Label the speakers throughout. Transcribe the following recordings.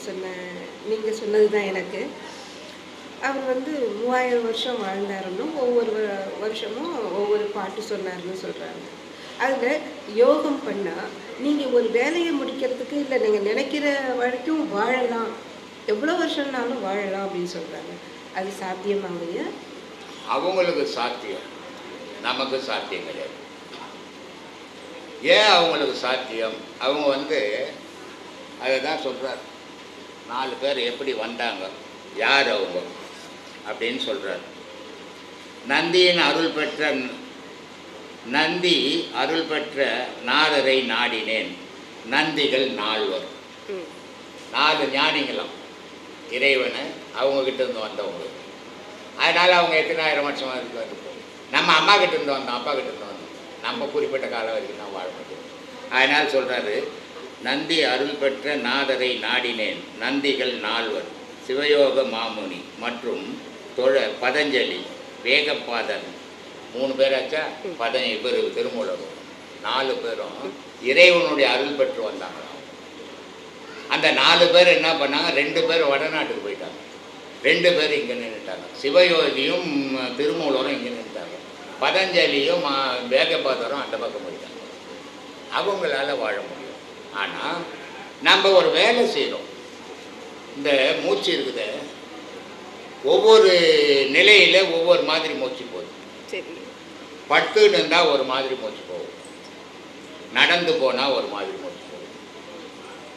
Speaker 1: சொன்ன நீங்கள் சொன்னது தான் எனக்கு. அவர் வந்து மூவாயிரம் வருஷம் வாழ்ந்தாருன்னு ஒவ்வொரு வ- வருஷமும் ஒவ்வொரு பாட்டு சொன்னார்னு சொல்கிறாங்க அதில் யோகம் பண்ணால் நீங்கள் ஒரு வேலையை முடிக்கிறதுக்கு இல்லை நீங்கள் நினைக்கிற வரைக்கும் வாழலாம். எவ்வளோ வருஷம்னாலும் வாழலாம் அப்படின்னு சொல்கிறாங்க அது சாத்தியமாகுங்க
Speaker 2: அவங்களுக்கு சாத்தியம். நமக்கு சாத்தியம் கிடையாது. ஏன் அவங்களுக்கு சாத்தியம்? அவங்க வந்து அதை தான் சொல்கிறார் நாலு பேர் எப்படி வந்தாங்க? யார் அவங்க? அப்படின்னு சொல்கிறார் நந்தியின் அருள் பெற்ற நந்தி அருள் பெற்ற நாதரை நாடினேன். நந்திகள் நால்வர். நாலு ஞானிங்களாம் இறைவனை அவங்க கிட்ட இருந்து வந்தவங்க. அதனால் அவங்க எத்தனாயிரம் வருஷம் போகும். நம்ம அம்மா கிட்ட இருந்து வந்தோம் அப்பா கிட்ட இருந்து வந்தோம். நம்ம குறிப்பிட்ட காலம் வரைக்கும் தான் வாழ முடியும் அதனால் சொல்கிறாரு நந்தி அருள் பெற்ற நாதரை நாடினேன். நந்திகள் நால்வர் சிவயோக மாமுனி மற்றும் தொழ பதஞ்சலி வேகப்பாதன் மூணு பேராச்சா? பதஞ்சலி பேர் திருமூலர். நாலு பேரும் இறைவனுடைய அருள் பெற்று வந்தாங்களாம். அந்த நாலு பேர் என்ன பண்ணாங்க? ரெண்டு பேர் வடநாட்டுக்கு போயிட்டாங்க. ரெண்டு பேர் இங்கே நின்றுட்டாங்க சிவயோகியும் திருமூலரும் இங்கே நின்றுட்டாங்க பதஞ்சலியும் வேகபாதரும் அந்த பக்கம் போயிட்டாங்க. அவங்களால வாழ முடியும் ஆனால் நம்ம ஒரு வேலை செய்கிறோம் இந்த மூச்சு இருக்குதே. ஒவ்வொரு நிலையில் ஒவ்வொரு மாதிரி மூச்சு போகுது.
Speaker 1: சரி.
Speaker 2: படுத்துன்னு இருந்தால் ஒரு மாதிரி மூச்சு போகும். நடந்து போனால் ஒரு மாதிரி மூச்சு போகும்.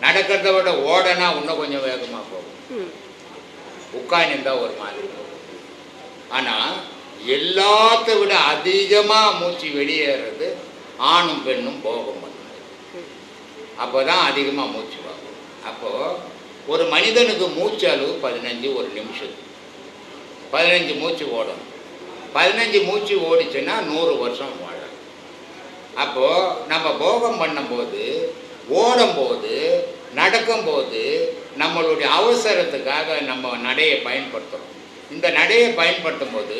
Speaker 2: நடக்கிறத விட ஓடனா இன்னும் கொஞ்சம் வேகமாக போகும்.
Speaker 1: ம்.
Speaker 2: உட்கார்ந்துருந்தா ஒரு மாதிரி போகும். ஆனால் எல்லாத்த விட அதிகமாக மூச்சு வெளியேறது ஆணும் பெண்ணும் போகம் அப்போ தான் அதிகமாக மூச்சு வாங்கும். அப்போது ஒரு மனிதனுக்கு மூச்சு அளவு பதினஞ்சு ஒரு நிமிஷம். பதினஞ்சு மூச்சு ஓடும் பதினஞ்சு மூச்சு ஓடிச்சுன்னா நூறு வருஷம் வாழும் அப்போது நம்ம போகம் பண்ணும்போது ஓடும்போது நடக்கும்போது நம்மளுடைய அவசரத்துக்காக நம்ம நடையை பயன்படுத்துகிறோம் இந்த நடையை பயன்படுத்தும் போது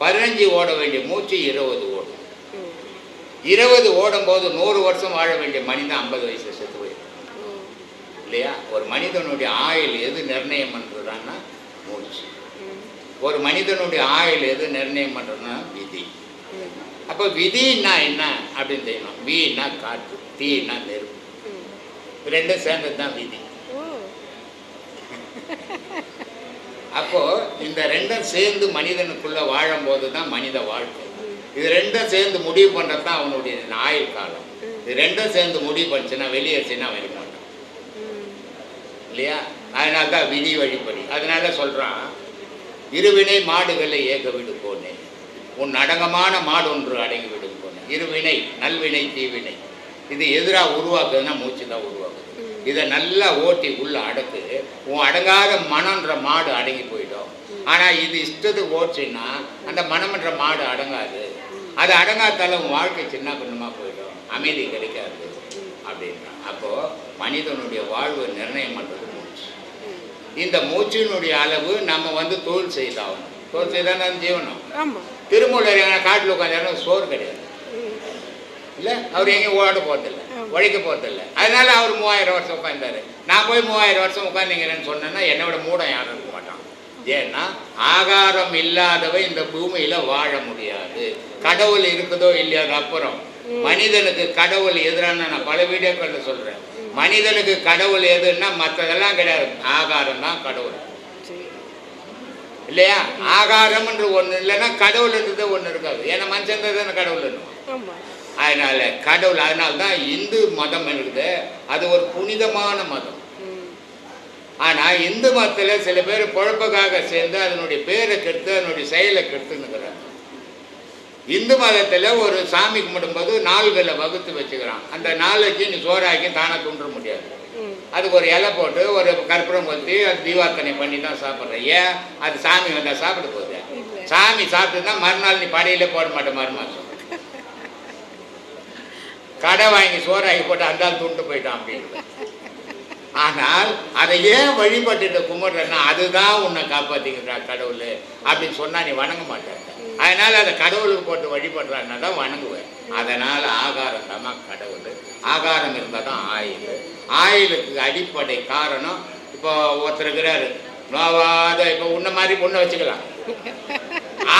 Speaker 2: பதினஞ்சு ஓட வேண்டிய மூச்சு இருபது ஓடும். இருபது ஓடும்போது நூறு வருஷம் வாழ வேண்டிய மனிதன் ஐம்பது வயசுல செத்து போயிடும் இல்லையா? ஒரு மனிதனுடைய ஆயுள் எது நிர்ணயம் பண்ணுறதான்னா மூச்சு. ஒரு மனிதனுடைய ஆயுள் எது நிர்ணயம் பண்ணுறதுன்னா விதி. அப்போ விதின்னா என்ன அப்படின்னு தெரியணும் வீன்னா காற்று தீன்னா நெருப்பு. ரெண்டும் சேர்ந்தது தான் விதி. அப்போ இந்த ரெண்டும் சேர்ந்து மனிதனுக்குள்ள வாழும்போது தான் மனித வாழ்க்கை. இது ரெண்டும் சேர்ந்து முடிவு பண்ணுறது தான் அவனுடைய ஆயுள் காலம். இது ரெண்டும் சேர்ந்து முடிவு பண்ணுச்சுன்னா வெளியேறிச்சுன்னா அவன் இருக்க மாட்டான். இல்லையா? அதனால தான் விதி வழிப்படி. அதனால சொல்கிறான் இருவினை மாடுகளை ஏக விடு போனேன். உன் அடங்கமான மாடு ஒன்று அடங்கி விடும் போனேன். இருவினை நல்வினை தீவினை. இது எதிராக உருவாக்குதுன்னா மூச்சு தான் உருவாக்குது. இதை நல்லா ஓட்டி உள்ள அடக்கு உன் அடங்காத மனன்ற மாடு அடங்கி போயிடும். ஆனால் இது இஷ்டத்துக்கு ஓடிச்சுன்னா அந்த மனம்ன்ற மாடு அடங்காது. அது அடங்காதால உன் வாழ்க்கை சின்ன பின்னமாக போயிடும். அமைதி கிடைக்காது. அப்படின்றான். அப்போது மனிதனுடைய வாழ்வு நிர்ணயம் பண்ணுறது மூச்சு. இந்த மூச்சினுடைய அளவு நம்ம வந்து தொழில் செய்தாகணும். தொழில் செய்தால் தான் ஜீவனம்? திருமூலர் எங்கன்னா காட்டில் உட்காந்தாலும் சோறு கிடையாது. இல்லை? அவர் எங்கேயும் ஓட போகிறதில்ல உழைக்க போகிறதில்ல அதனால அவர் மூவாயிரம் வருஷம் உட்காந்தாரு நான் போய் மூவாயிரம் வருஷம் உட்காந்துங்கிறேன்னு சொன்னேன்னா என்னை விட மூடம் யாரும் இருக்க மாட்டான். ஏன்னா ஆகாரம் இல்லாதவன் இந்த பூமியில வாழ முடியாது. கடவுள் இருக்குதோ இல்லையோ அது அப்புறம். மனிதனுக்கு கடவுள் எதிரான நான் பல வீடியோக்களில் சொல்றேன். மனிதனுக்கு கடவுள் எதுன்னா மற்றதெல்லாம் கிடையாது. ஆகாரம் தான் கடவுள். இல்லையா? ஆகாரம்ன்ற ஒன்று இல்லைன்னா கடவுள்ன்றது ஒன்று இருக்காது. ஏன்னா மனுஷன் தானே கடவுள் அதனால கடவுள் அதனால தான் இந்து மதம் இருக்குது. அது ஒரு புனிதமான மதம். ஆனால் இந்து மதத்தில் சில பேர் பொழப்புக்காக சேர்ந்து அதனுடைய பேரை கெடுத்து அதனுடைய செயலை கெடுத்துன்னுக்கிறாங்க இந்து மதத்தில் ஒரு சாமி கும்பிடும்போது நாள்களை வகுத்து வச்சுக்கிறான். அந்த நாளைக்கு நீ சோறாக்கி தானே துன்ற முடியாது. அதுக்கு ஒரு இலை போட்டு ஒரு கற்பூரம் கொத்தி அது தீவார்த்தனை பண்ணி தான் சாப்பிட்றேன் ஏன்? அது சாமி வந்தால் சாப்பிட போகுது. சாமி சாப்பிட்டு தான் மறுநாள் நீ படையிலே போட மாட்டேன் மறுமாசம் கடை வாங்கி சோறாக்கி போட்டு அந்த துண்டு போயிட்டான் அப்படின்னு. ஆனால் அதை ஏன் வழிபட்டுட்டு கும்பிடுறேன்னா அதுதான் உன்னை காப்பாற்றிக்கிறா கடவுள். அப்படின்னு சொன்னா நீ வணங்க மாட்டேன் அதனால அதை கடவுளுக்கு போட்டு வழிபடுறான்னா தான் வணங்குவேன். அதனால் ஆகாரம் தான் கடவுள். ஆகாரம் இருந்தால் தான் ஆயில் ஆயிலுக்கு அடிப்படை காரணம் இப்போ ஒருத்தர் இருக்கிறாரு. நோவாத இப்போ உன்ன மாதிரி பொண்ணை வச்சுக்கலாம்.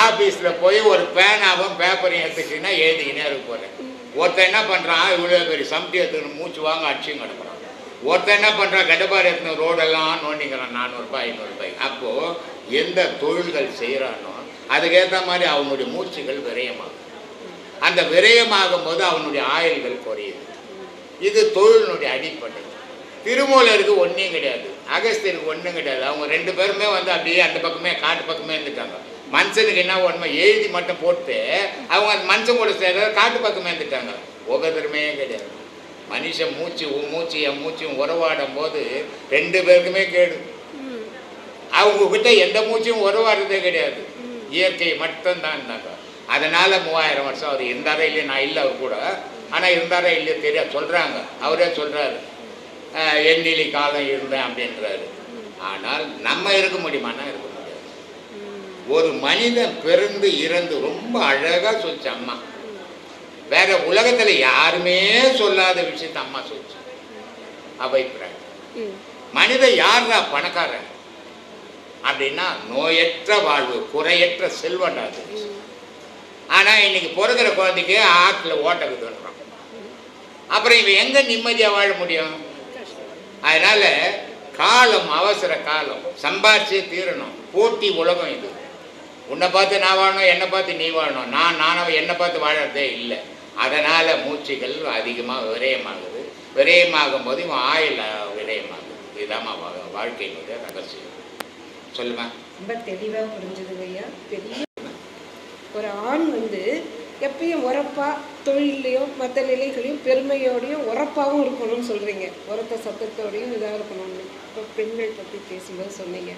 Speaker 2: ஆஃபீஸில் போய் ஒரு பேனாவும் பேப்பரையும் எடுத்துக்கிட்டீங்கன்னா எழுதிக்கினே இருக்க போகிறேன் ஒருத்தர் என்ன பண்ணுறான் இவ்வளோ பெரிய சம்டி எடுத்துக்கணும் மூச்சு வாங்க அடிச்சும் கிடக்குறான். ஒருத்தன் என்ன பண்ணுறான் கடப்பார் எடுத்துன்னு ரோடெல்லாம் நோண்டிக்கிறான். நானூறுபா ஐநூறுபாய் அப்போது எந்த தொழில்கள் செய்கிறானோ அதுக்கேற்ற மாதிரி அவனுடைய மூச்சுகள் விரயமாகும். அந்த விரயமாகும் போது அவனுடைய ஆயுள்கள் குறையுது. இது தொழிலினுடைய அடிப்படை. திருமூலருக்கு ஒன்றும் கிடையாது. அகஸ்தியருக்கு ஒன்றும் கிடையாது. அவங்க ரெண்டு பேருமே வந்து அப்படியே அந்த பக்கமே காட்டு பக்கமே இருந்துட்டாங்க. மனுஷனுக்கு என்ன ஒன்றுமே எழுதி மட்டும் போட்டு அவங்க அந்த மனுஷன் கூட சேர்ற காட்டு பக்கமே இருந்துட்டாங்க. ஒவ்வொருத்தருமே கிடையாது. மனுஷன் மூச்சு உன் மூச்சு என் மூச்சும் உறவாடும் போது ரெண்டு பேருக்குமே கேடு. அவங்க கிட்ட எந்த மூச்சும் உறவாடுறதே கிடையாது. இயற்கை மட்டும்தான் இருந்தாங்க அதனால மூவாயிரம் வருஷம் அவர் இருந்தாரே இல்லையே நான் இல்லை அவர் கூட. ஆனால் இருந்தாரே இல்லையோ தெரியாது. சொல்கிறாங்க அவரே சொல்கிறாரு எண்ணிலி காலம் இருந்தேன் அப்படின்றாரு. ஆனால் நம்ம இருக்க முடியுமானா இருக்க முடியாது. ஒரு மனிதன் பிறந்து இறந்து ரொம்ப அழகாக சொல்லிச்சு அம்மா வேற உலகத்தில் யாருமே சொல்லாத விஷயத்த அம்மா சொல்லிச்சு. அபிப்பிராயம்
Speaker 1: ம்.
Speaker 2: மனிதன் யாரா பணக்காரன்? அப்படின்னா நோயற்ற வாழ்வு குறையற்ற செல்வண்டா அது.
Speaker 1: ம்.
Speaker 2: ஆனா இன்னைக்கு பிறக்கிற குழந்தைக்கு ஆற்றுல ஓட்டக்குதுன்றான் அப்புறம் இவன் எங்க நிம்மதியா வாழ முடியும். அதனால காலம் அவசர காலம். சம்பாரிச்சே தீரணும். போட்டி உலகம் இது. உன்னை பார்த்து நான் வாழணும் என்னை பார்த்து நீ வாழணும். நான் நானும் என்னை பார்த்து வாழறதே இல்லை. அதனால் மூச்சுகள் அதிகமாக விரயமாகுது. விரயமாகும் போது இவன் ஆயில் விரயமாகுது. இதுதான் வாழ்க்கையினுடைய ரகசியம். சொல்லுமா?
Speaker 1: ரொம்ப தெளிவாக புரிஞ்சது ஐயா. பெரிய ஒரு ஆண் வந்து எப்பயும் உரப்பா தொழிலையோ மற்ற நிலைகளையும் பெருமையோடையும் உரப்பாகவும் இருக்கணும்னு சொல்கிறீங்க உரத்த சத்தத்தோடையும் இதாக இருக்கணும்னு இப்போ பெண்கள் பற்றி பேசும்போது சொன்னீங்க.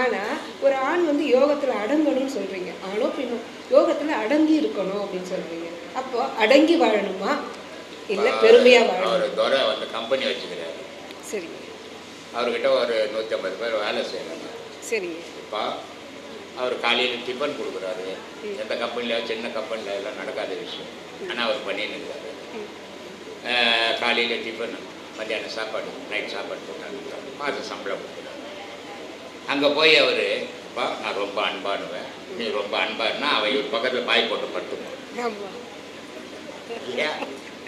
Speaker 1: ஆனால் ஒரு ஆண் வந்து யோகத்தில் அடங்கணும்னு சொல்கிறீங்க ஆணோ பெண்ணும் யோகத்தில் அடங்கி இருக்கணும் அப்படின்னு சொல்கிறீங்க அப்போ அடங்கி வாழணுமா? இல்லை பெருமையாக வாழணும்?
Speaker 2: துறை வந்து கம்பெனி வச்சுக்கிறாரு.
Speaker 1: சரிங்க
Speaker 2: அவர்கிட்ட ஒரு நூற்றி ஐம்பது பேர் வேலை செய்கிறாங்க
Speaker 1: சரிங்க
Speaker 2: இப்போ அவர் காலையில் டிஃபன் கொடுக்குறாரு. எந்த கம்பெனியில் சின்ன கம்பெனியில் எல்லாம் நடக்காத விஷயம். ஆனால் அவர் பண்ணின்னு இருக்காரு. காலையில் டிஃபன் மத்தியானம் சாப்பாடு நைட் சாப்பாடு போட்டாங்க. மாதம் சம்பளம் கொடுக்குறாரு. அங்கே போய் அவர் அப்பா நான் ரொம்ப அன்பானுவேன். நீ ரொம்ப அன்பாருன்னா அவ இவர் பக்கத்தில் பாய் போட்டு படுத்துக்கணும் இல்லையா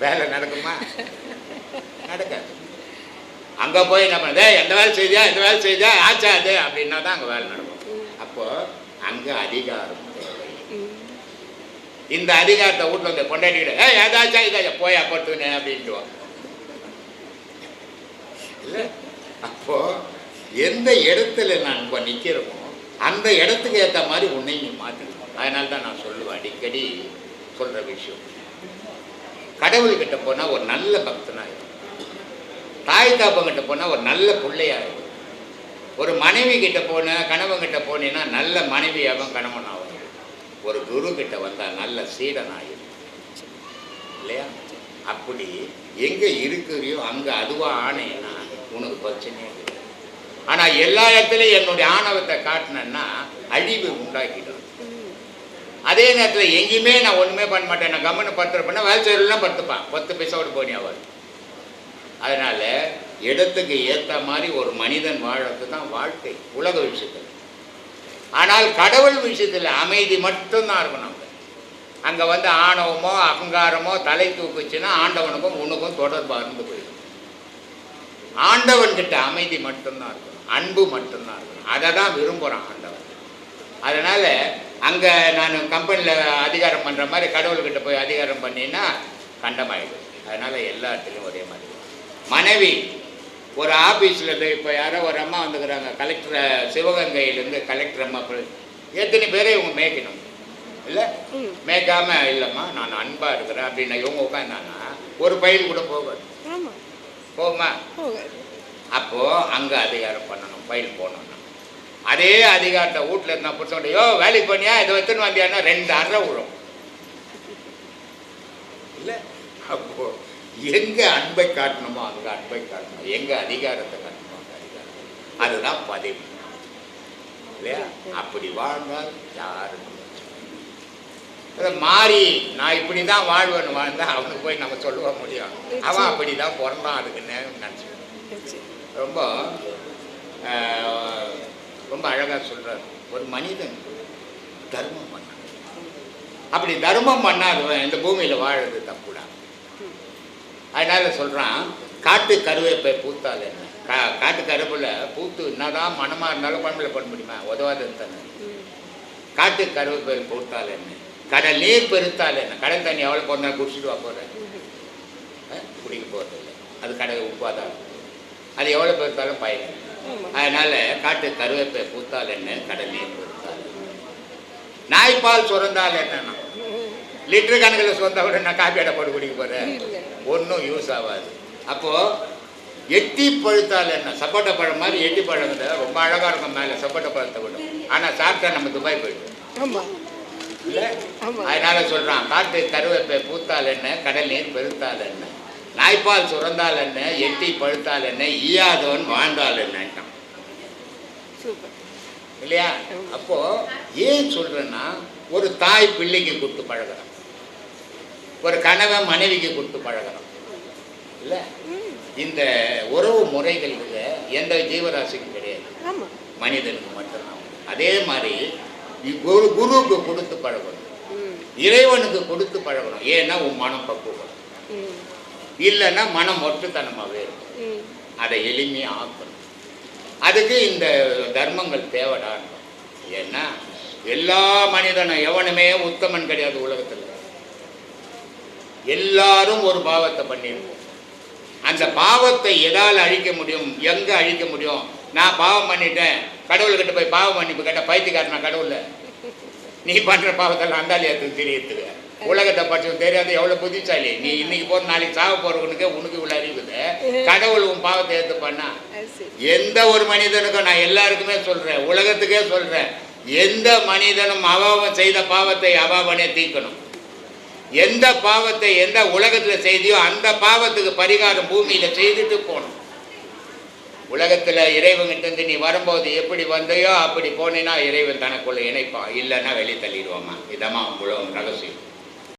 Speaker 2: வேலை நடக்குமா? நடக்காது. அங்கே போய் நம்ம எந்த வேலை செய்தியா? எந்த வேலை செய்தியா? ஆச்சா அது அப்படின்னா தான் அங்கே வேலை நடக்கும். அப்போ அங்கே அதிகாரம் இந்த அதிகாரத்தை வீட்டில் வந்து கொண்டாடிக்கிட்டு ஏ ஏதாச்சா இதாச்சும் போய் அப்பட்டுனே அப்படின்ட்டுவான் இல்லை? அப்போ எந்த இடத்துல நான் இப்போ நிற்கிறோமோ அந்த இடத்துக்கு ஏற்ற மாதிரி உன்னை நீ மாற்றிக்கணும் அதனால தான் நான் சொல்லுவேன். அடிக்கடி சொல்கிற விஷயம். கடவுள்கிட்ட போனால் ஒரு நல்ல பக்தனாக தாய் தாப்பங்கிட்ட போனால் ஒரு நல்ல பிள்ளையாகும் ஒரு மனைவி கிட்ட போன கணவன்கிட்ட போனீங்கன்னா நல்ல மனைவியாகவும் கணவனாகவும் ஒரு குரு கிட்ட வந்தால் நல்ல சீடனாயிரும் இல்லையா? அப்படி எங்கே இருக்கிறியோ அங்கே அதுவாக ஆனேன்னா உனக்கு பிரச்சனையே கிடையாது. ஆனால் எல்லா இடத்துலையும் என்னுடைய ஆணவத்தை காட்டினேன்னா அழிவு உண்டாக்கிடும். அதே நேரத்தில் எங்கேயுமே நான் ஒன்றுமே பண்ண மாட்டேன். நான் கம்மனு படுத்துருப்பேன்னா வேலை செய்யலாம் படுத்துப்பான். பத்து பைசாவோட போனி அவர் அதனால் இடத்துக்கு ஏற்ற மாதிரி ஒரு மனிதன் வாழறது தான் வாழ்க்கை உலக விஷயத்தில். ஆனால் கடவுள் விஷயத்தில் அமைதி மட்டும்தான் இருக்கணும் அங்கே வந்து ஆணவமோ அகங்காரமோ தலை தூக்குச்சுன்னா ஆண்டவனுக்கும் உனக்கும் தொடர்பாக இருந்து போயிடும். ஆண்டவன்கிட்ட அமைதி மட்டும்தான் இருக்கணும் அன்பு மட்டும்தான் இருக்கணும் அதை தான் விரும்புகிறான் ஆண்டவன். அதனால் அங்கே நான் கம்பெனியில் அதிகாரம் பண்ணுற மாதிரி கடவுள்கிட்ட போய் அதிகாரம் பண்ணினா கண்டமாயிடும். அதனால் எல்லா இடத்துலையும் ஒரே மாதிரி. மனைவி ஒரு ஆஃபீஸில் இருந்து இப்போ யாரோ ஒரு அம்மா வந்துக்கிறாங்க. கலெக்டர் சிவகங்கையிலேருந்து கலெக்டர் அம்மா எத்தனை பேரை இவங்க மேய்க்கணும்? இல்லை?
Speaker 1: ம்.
Speaker 2: மேய்க்காம இல்லைம்மா நான் அன்பாக இருக்கிறேன் அப்படின்னு இவங்க உட்காந்தாங்கன்னா ஒரு பயில் கூட போகாது. போகுமா? அப்போது அங்கே அதிகாரம் பண்ணணும் பயில் போகணும்னா. அதே அதிகாரத்தை வீட்டில் இருந்தா புருஷன் யோ வேலைக்கு பண்ணியா இதை வச்சுன்னு வந்தியான்னா ரெண்டு அரை விழும். இல்லை அப்போ எங்கே அன்பை காட்டணுமோ அங்கே அன்பை காட்டணும். எங்கே அதிகாரத்தை காட்டணுமோ அங்கே அதிகாரம் அதுதான் பதவி. இல்லையா? அப்படி வாழ்ந்தால். அதை மாறி நான் இப்படி தான் வாழ்வேன்னு வாழ்ந்தா அவனுக்கு போய் நம்ம சொல்லுவ முடியும். அவன் அப்படி தான் பிறந்தான் அதுக்குன்னு நினச்சி? ரொம்ப ரொம்ப அழகாக சொல்கிறார் ஒரு மனிதன் தர்மம் பண்ண அப்படி தர்மம் பண்ணாதவன் இந்த பூமியில் வாழுறது தப்புடா. அதனால சொல்கிறான் காட்டு கருவேப்பை பூத்தால் என்ன? கா காட்டு கருவேப்பில் பூத்து என்னதான் மனமாக இருந்தாலும் குழம்புல பண்ண முடியுமா? உதவாது தானே. காட்டு கருவேப்பை பூத்தால் என்ன? கடல் நீர் பெருத்தால் என்ன? கடல் தண்ணி எவ்வளோ போனால் குடிச்சிட்டு வா போகிறேன் குடிக்க போகிறதில்ல அது கடல் உப்பாதான். அது எவ்வளோ பெருத்தாலும் பயன் அதனால காட்டு கருவேப்பை பூத்தால் என்ன? கடல் நீர் பெருத்தால் என்ன. நாய்ப்பால் சுரந்தால் என்னன்னா? லிட்டர் கணக்கில் சொந்தா கூட நான் காப்பி அடை போட்டு குடிக்க போகிறேன் ஒன்றும் யூஸ் ஆகாது. அப்போது எட்டி பழுத்தால் என்ன? சப்போட்டா பழம் மாதிரி எட்டி பழம் வந்து ரொம்ப அழகாக இருக்கும் மேலே சப்போட்டா பழத்தை விட ஆனால் சாப்பிட்டா நம்ம துபாய் போயிடும்
Speaker 1: ஆமாம்
Speaker 2: இல்லை? அதனால சொல்கிறான் காட்டு கருவேப்பை பூத்தால் என்ன? கடல் நீர் பெருத்தால் என்ன? நாய்ப்பால் சுரந்தால் என்ன? எட்டி பழுத்தால் என்ன? ஈயாதவன் வாழ்ந்தால் என்னட்டான் இல்லையா? அப்போ ஏன் சொல்றேன்னா ஒரு தாய் பிள்ளைக்கு கொடுத்து பழகுறான் ஒரு கணவன் மனைவிக்கு கொடுத்து பழகுறான் இல்லை? இந்த உறவு முறைகள் எந்த ஜீவராசிக்கும் கிடையாது. மனிதனுக்கு மட்டும்தான். அதே மாதிரி குரு குருவுக்கு கொடுத்து பழகணும். இறைவனுக்கு கொடுத்து பழகணும். ஏன்னா உன் மனம் பக்குவம். இல்லைன்னா மனம் மொட்டுத்தனமாகவே இருக்கும். அதை எளிமையாக ஆக்கணும். அதுக்கு இந்த தர்மங்கள் தேவைடான் ஏன்னா எல்லா மனிதனும் எவனுமே உத்தமன் கிடையாது உலகத்தில். எல்லாரும் ஒரு பாவத்தை பண்ணியிருப்போம் அந்த பாவத்தை எதால் அழிக்க முடியும்? எங்கே அழிக்க முடியும்? நான் பாவம் பண்ணிட்டேன். கடவுள்கிட்ட போய் பாவம் மன்னிப்பு கேட்டால் பைத்தியக்காரனா கடவுள்ல நீ பண்ணுற பாவத்தெல்லாம் அந்தாலி எடுத்து தெரியறதுக்கு உலகத்தை பற்றி தெரியாது எவ்வளோ புத்திசாலி. நீ இன்னைக்கு போகிற நாளைக்கு சாவ போகிறவனுக்கு உனக்கு இவ்வளோ அறிவுது கடவுள் உன் பாவத்தை
Speaker 1: சரி.
Speaker 2: எந்த ஒரு மனிதனுக்கும் நான் எல்லாருக்குமே சொல்றேன் உலகத்துக்கே சொல்றேன் எந்த மனிதனும் அவன் செய்த பாவத்தை அவனே தீர்க்கணும். எந்த பாவத்தை எந்த உலகத்துல செய்தியோ அந்த பாவத்துக்கு பரிகாரம் பூமியில செய்துட்டு போகணும். உலகத்துல இறைவன்கிட்ட இருந்து நீ வரும்போது எப்படி வந்தையோ அப்படி போனேன்னா இறைவன் தனக்குள்ள இணைப்பான் இல்லைன்னா வெளியே தள்ளிடுவாமா இதமா உலகம் ரகசியம்.